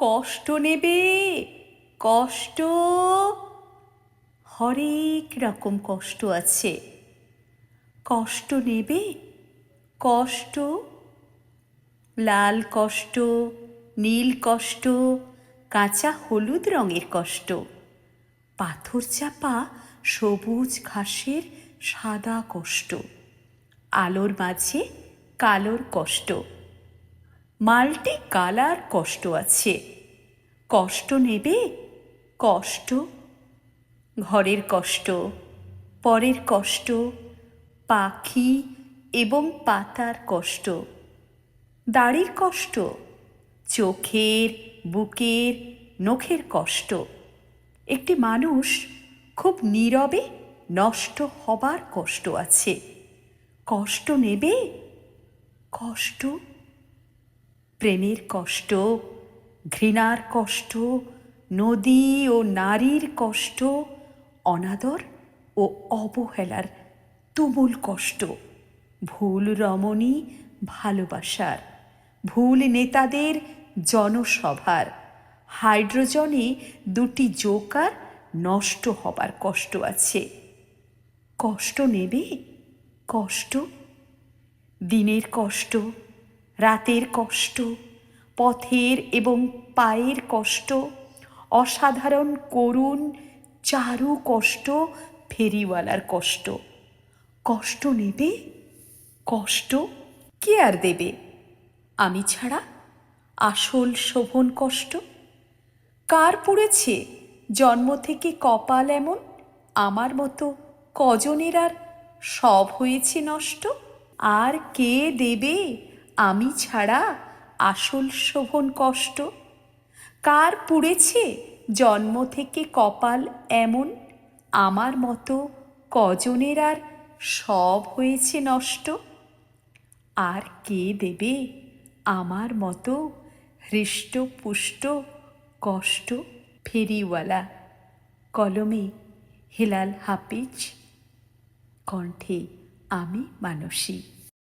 কষ্ট নেবে? কষ্ট? হরেক রকম কষ্ট আছে। কষ্ট নেবে? কষ্ট? লাল কষ্ট, নীল কষ্ট, কাঁচা হলুদ রঙের কষ্ট। পাথর চাপা সবুজ ঘাসের সাদা কষ্ট। আলোর মাঝে কালোর কষ্ট। মাল্টি কালার কষ্ট আছে। কষ্ট নেবে, কষ্ট, ঘরের কষ্ট, পরের কষ্ট, পাখি এবং পাতার কষ্ট, দাড়ির কষ্ট, চোখের, বুকের, নখের কষ্ট। একটি মানুষ খুব নীরবে নষ্ট হবার কষ্ট আছে। কষ্ট নেবে, কষ্ট প্রেমের কষ্ট, ঘৃণার কষ্ট, নদী ও নারীর কষ্ট, অনাদর ও অবহেলার তুমুল কষ্ট, ভুল রমণী ভালোবাসার, ভুল নেতাদের জনসভার, হাইড্রোজনে দুটি জোকার নষ্ট হবার কষ্ট আছে। কষ্ট নেবে? কষ্ট? দিনের কষ্ট রাতের কষ্ট, পথের এবং পায়ের কষ্ট, অসাধারণ করুণ চারু কষ্ট, ফেরিওয়ালার কষ্ট। কষ্ট নেবে? কষ্ট কে আর দেবে? আমি ছাড়া আসল শোভন কষ্ট? কার পড়েছে জন্ম থেকে কপাল এমন? আমার মতো কজনের আর সব হয়েছে নষ্ট? আর কে দেবে আমি ছাড়া আসল শোভন কষ্ট? কার পুড়েছে জন্ম থেকে কপাল এমন? আমার মতো কজনের আর সব হয়েছে নষ্ট? আর কে দেবে আমার মতো হৃষ্ট পুষ্ট কষ্ট ফেরিওয়ালা? কলমে হেলাল হাফিজ, কণ্ঠে আমি মানসী।